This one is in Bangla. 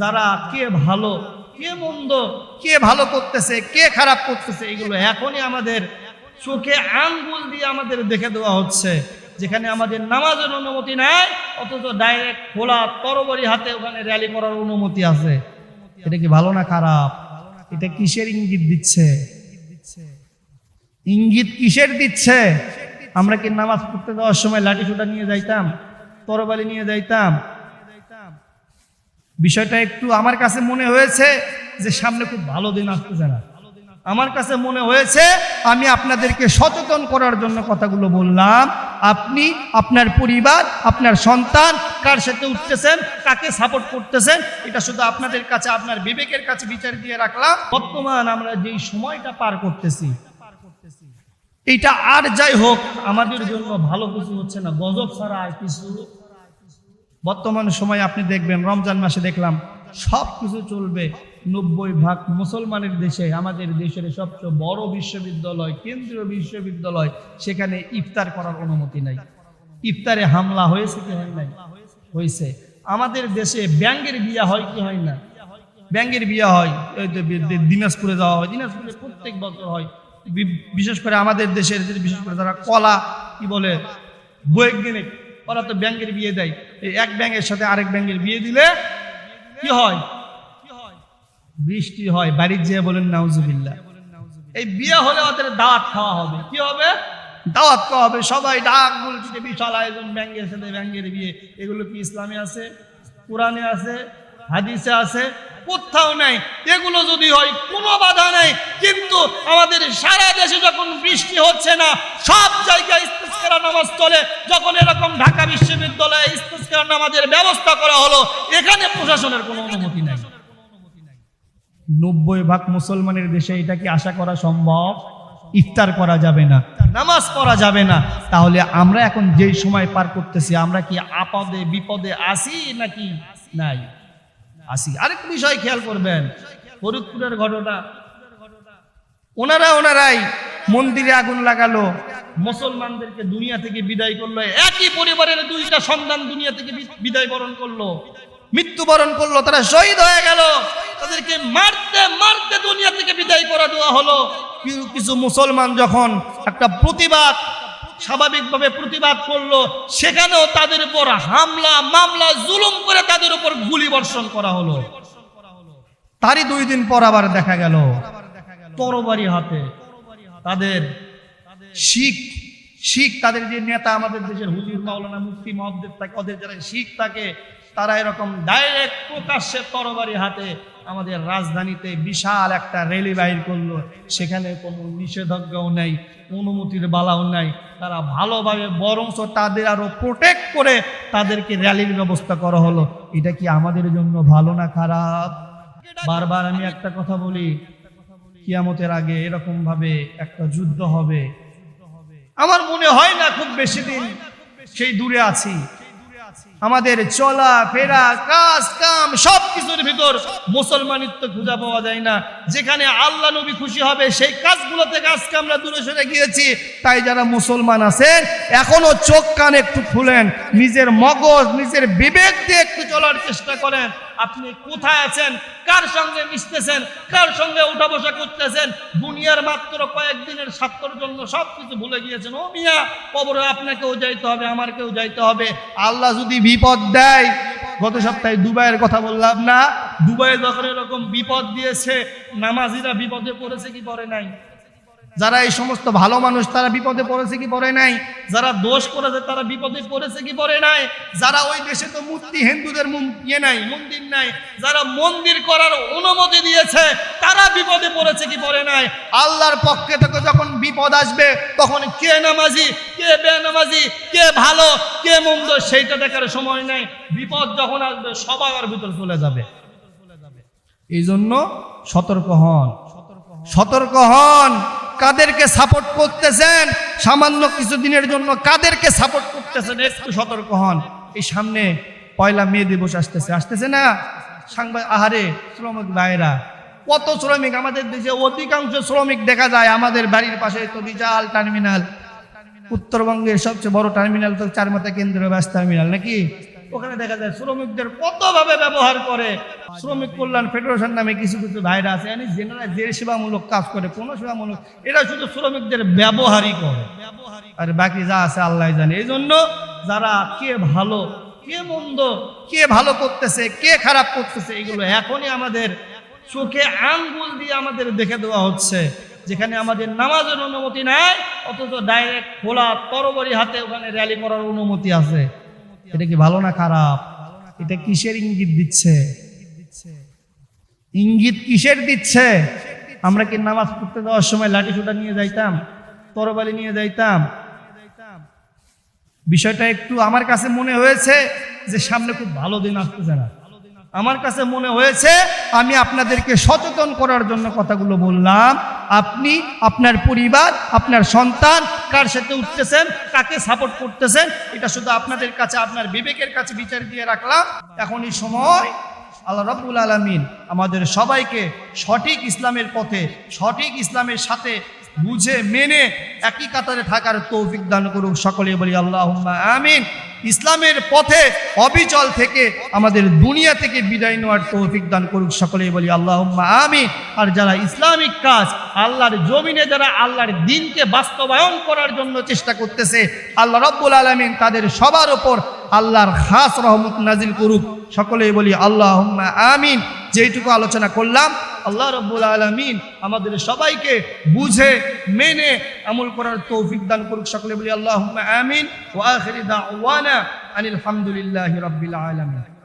যারা কে ভালো, কে মন্দ, কে ভালো করতেছে, কে খারাপ করতেছে, এগুলো এখনই আমাদের চোখে আঙ্গুল দিয়ে আমাদের দেখে দেওয়া হচ্ছে। যেখানে আমাদের নামাজের অনুমতি নাই, অথচ ডাইরেক্ট খোলা তরবারি হাতে ওখানে র্যালি করার অনুমতি আছে। এটা কি ভালো না খারাপ? এটা কিসের ইঙ্গিত দিচ্ছে? ইঙ্গিত কিসের দিচ্ছে? আমরা কি নামাজ পড়তে যাওয়ার সময় লাঠি সোটা নিয়ে যাইতাম? তরবারি নিয়ে যাইতাম? বিষয়টা একটু আমার কাছে মনে হয়েছে যে সামনে খুব ভালো দিন আসতেছে না আমার কাছে মনে হয়েছে আমি আপনাদেরকে সচেতন করার জন্য কথাগুলো বললাম। আপনি আপনার পরিবার, আপনার সন্তান কার সাথে উঠতেছেন, কাকে সাপোর্ট করতেছেন, এটা শুধু আপনাদের কাছে, আপনার বিবেকের কাছে বিচার দিয়ে রাখলাম। বর্তমান আমরা যেই সময়টা পার করতেছি, এইটা আর যাই হোক, আমাদের জন্য ভালো কিছু হচ্ছে না। গজব ছাড়া আর কিছু বর্তমান সময় আপনি দেখবেন, রমজান মাসে দেখলাম সব কিছু চলবে নব্বই ভাগ মুসলমানের দেশে, আমাদের দেশের সবচেয়ে বড় বিশ্ববিদ্যালয়, কেন্দ্রীয় বিশ্ববিদ্যালয়, সেখানে ইফতার করার অনুমতি নাই। ইফতারে হামলা হয়েছে কি হয় নাই? হয়েছে। আমাদের দেশে ব্যাঙ্গের বিয়া হয় কি হয় না? ব্যাঙ্গের বিয়া হয়, এই তো দিনাজপুরে যাওয়া হয়, দিনাজপুরে প্রত্যেক বছর হয়। বিশেষ করে আমাদের দেশের বিশেষ করে যারা কলা, কি বলে, বৈজ্ঞানিক ওরা তো ব্যাংকের বিয়ে দেয়। এই এক ব্যাঙ্গের সাথে আরেক ব্যাংকের বিয়ে দিলে কি হয়? বৃষ্টি হয়, বাড়ির যেয়ে বলেন, নাউজুবিল্লাহ। এই বিয়ে হলে ওদের দাওয়াত খাওয়া হবে। কি হবে? দাওয়াত খাওয়া হবে। সবাই ডাক বলছে, বিশাল আয়োজন, ব্যাংকের সাথে ব্যাংকের বিয়ে। এগুলো কি ইসলামে আছে? কোরআনে আছে? হাদিসে আছে? কোথাও নাই। এগুলো যদি হয়, কোনো বাধা নাই। কিন্তু আমাদের সারা দেশে যখন বৃষ্টি হচ্ছে না, সব জায়গায় ইস্তেস্কারা যখন এরকম ঢাকা বিশ্ববিদ্যালয়ে নামাজের ব্যবস্থা করা হলো, এখানে প্রশাসনের কোনো অনুমতি নাই। নব্বই ভাগ মুসলমানের দেশে এটা কি আশা করা সম্ভব? ইফতার করা যাবে না, নামাজ পড়া যাবে না। তাহলে আমরা এখন যেই সময় পার করতেছি, আমরা কি আপদে বিপদে আসি নাকি নাই? আসি আরেক বিষয় খেয়াল করবেন, ফরিদপুরের ঘটনা। ওনারা, ওনারাই মন্দিরে আগুন লাগালো। মুসলমানদেরকে দুনিয়া থেকে বিদায় করল। একই পরিবারের দুইটা সন্তান দুনিয়া থেকে বিদায় বরণ করল। মৃত্যুবরণ করল, তারা শহীদ হয়ে গেল। তাদেরকে মারতে মারতে দুনিয়া থেকে বিদায় করা দেওয়া হলো। কিছু মুসলমান যখন একটা প্রতিবাদ, স্বাভাবিকভাবে প্রতিবাদ করল, সেখানেও তাদের উপর হামলা, মামলা, জুলুম করে তাদের উপর গুলি বর্ষণ করা হলো। তারই দুই দিন পর আবার দেখা গেল। তরবারি হাতে তাদের শিখ শিখ তাদের যে নেতা আমাদের দেশের হুজুর মাওলানা মুফতি মহদ্দের থাকে ওদের যারা শিখ থাকে তারা এরকম ডাইরেক্ট প্রকাশ্যে তরবারি হাতে আমাদের রাজধানীতে বিশাল একটা র্যালি বাইর করল। সেখানে কোনো নিষেধাজ্ঞাও নেই, অনুমতির বালাও নাই। তারা ভালোভাবে বরঞ্চ তাদের আরও প্রোটেক্ট করে তাদেরকে র্যালির ব্যবস্থা করা হলো। এটা কি আমাদের জন্য ভালো না খারাপ? বারবার আমি একটা কথা বলি কিয়ামতের আগে এরকম ভাবে একটা যুদ্ধ হবে। আমার মনে হয় না খুব বেশি দিন সেই দূরে আছি। আমাদের চলা, ফেরা, কাজ, কাম সব কিছুর ভিতর মুসলমানিত্ব খুঁজে পাওয়া যায় না। যেখানে আল্লাহ নবী খুশি হবে, সেই কাজগুলো থেকে আজকে আমরা দূরে সরে গিয়েছি। তাই যারা মুসলমান আছেন, এখনও চোখ কান একটু খুলেন, নিজের মগজ, নিজের বিবেক দিয়ে একটু চলার চেষ্টা করেন। আপনি কোথায় আছেন? কার সঙ্গে মিশতেছেন? কার সঙ্গে উঠা বসা করতেছেন? দুনিয়ার মাত্র কয়েকদিনের স্বার্থর জন্য সব কিছু ভুলে গিয়েছেন। ও মিয়া, কবরে আপনাকেও যাইতে হবে, আমারকেও যাইতে হবে। আল্লাহ যদি বিপদ দেয়, গত সপ্তাহে দুবাইয়ের কথা বললাম না? দুবাইয়ে যখন এরকম বিপদ দিয়েছে, নামাজিরা বিপদে পড়েছে কি পড়ে নাই? যারা এই সমস্ত ভালো মানুষ, তারা বিপদে পড়েছে কি পড়ে নাই? যারা দোষ করেছে, তারা বিপদে পড়েছে কি পড়ে নাই? যারা ওই দেশে তো মূর্তি হিন্দুদের ইয়ে নাই, মন্দির নাই, যারা মন্দির করার অনুমতি দিয়েছে, তারা বিপদে পড়েছে কি পড়ে নাই? আল্লাহর পক্ষে থেকে যখন বিপদ আসবে, তখন কে নামাজি, কে বেনামাজি, কে ভালো, কে মন্দ, সেইটা দেখার সময় নাই। বিপদ যখন আসবে, সবার ভিতর চলে যাবে। এই জন্য সতর্ক হন। সতর্ক হন। কাদেরকে সাপোর্ট করতেছেন? সামান্য কিছুদিনের জন্য কাদেরকে সাপোর্ট করতেছেন? একটু সতর্ক হন। এই সামনে পয়লা মে দিবস আসতেছে। আসতেছে না? সাংবাদ আহারে, শ্রমিক ভাইরা কত শ্রমিক? আমাদের দেশে অধিকাংশ শ্রমিক দেখা যায় আমাদের বাড়ির পাশে তো বিশাল টার্মিনাল উত্তরবঙ্গের সবচেয়ে বড় টার্মিনাল তো চার চারমাথা কেন্দ্রীয় বাস টার্মিনাল নাকি? ওখানে দেখা যায় শ্রমিকদের কতভাবে ব্যবহার করে। শ্রমিক কল্যাণ ফেডারেশন নামে কিছু কিছু ভাইরা আছে yani জেনারা যে সেবামূলক কাজ করে, কোনো সেবামূলক এটা শুধু শ্রমিকদের ব্যবহারই করে। আর বাকি যা আছে আল্লাহ জানে। এই জন্য যারা কে ভালো, কে মন্দ, কে ভালো করতেছে, কে খারাপ করতেছে, এগুলো এখনই আমাদের চোখে আঙ্গুল দিয়ে আমাদের দেখে দেওয়া হচ্ছে। যেখানে আমাদের নামাজের অনুমতি নাই, অথচ ডাইরেক্ট খোলা তরবারি হাতে ওখানে র্যালি করার অনুমতি আছে। এটা কি ভালো না খারাপ? এটা কিসের ইঙ্গিত দিচ্ছে? ইঙ্গিত কিসের দিচ্ছে? আমরা কি নামাজ পড়তে যাওয়ার সময় লাঠি সোটা নিয়ে যাইতাম? তরবারি নিয়ে যাইতাম? বিষয়টা একটু আমার কাছে মনে হয়েছে যে সামনে খুব ভালো দিন আসতেছে না। আমার কাছে মনে হয়েছে, আমি আপনাদেরকে সচেতন করার জন্য কথাগুলো বললাম। আপনি, আপনার পরিবার, আপনার সন্তান কার সাথে উঠতেছেন, কাকে সাপোর্ট করতেছেন, এটা শুধু আপনাদের কাছে, আপনার বিবেকের কাছে বিচার দিয়ে রাখলাম। এখন এই সময় আল্লাহ রব্বুল আলমিন আমাদের সবাইকে সঠিক ইসলামের পথে, সঠিক ইসলামের সাথে বুঝে, মেনে একই কাতারে থাকার তৌফিক দান করুক সকলে বলি আল্লাহ আমিন। ইসলামের পথে অবিচল থেকে আমাদের দুনিয়া থেকে বিদায় নেওয়ার তৌফিক দান করুক সকলে বলি আল্লাহ আমি আর যারা ইসলামিক কাজ আল্লাহর জমিনে, যারা আল্লাহর দিনকে বাস্তবায়ন করার জন্য চেষ্টা করতেছে, আল্লাহ রব্বুল আলমিন তাদের সবার ওপর আল্লাহর খাস রহমত নাজিল করুক। সকলেই বলি আল্লাহ আমিন। যেইটুকু আলোচনা করলাম আল্লাহ রব্বুল আলমিন আমাদের সবাইকে বুঝে, মেনে আমল করার তৌফিক দান করুক। সকলে বলি আল্লাহ আমিন। ওয়া আখিরি দাওয়ানা আনিল হামদুলিল্লাহি রাব্বিল আলামিন।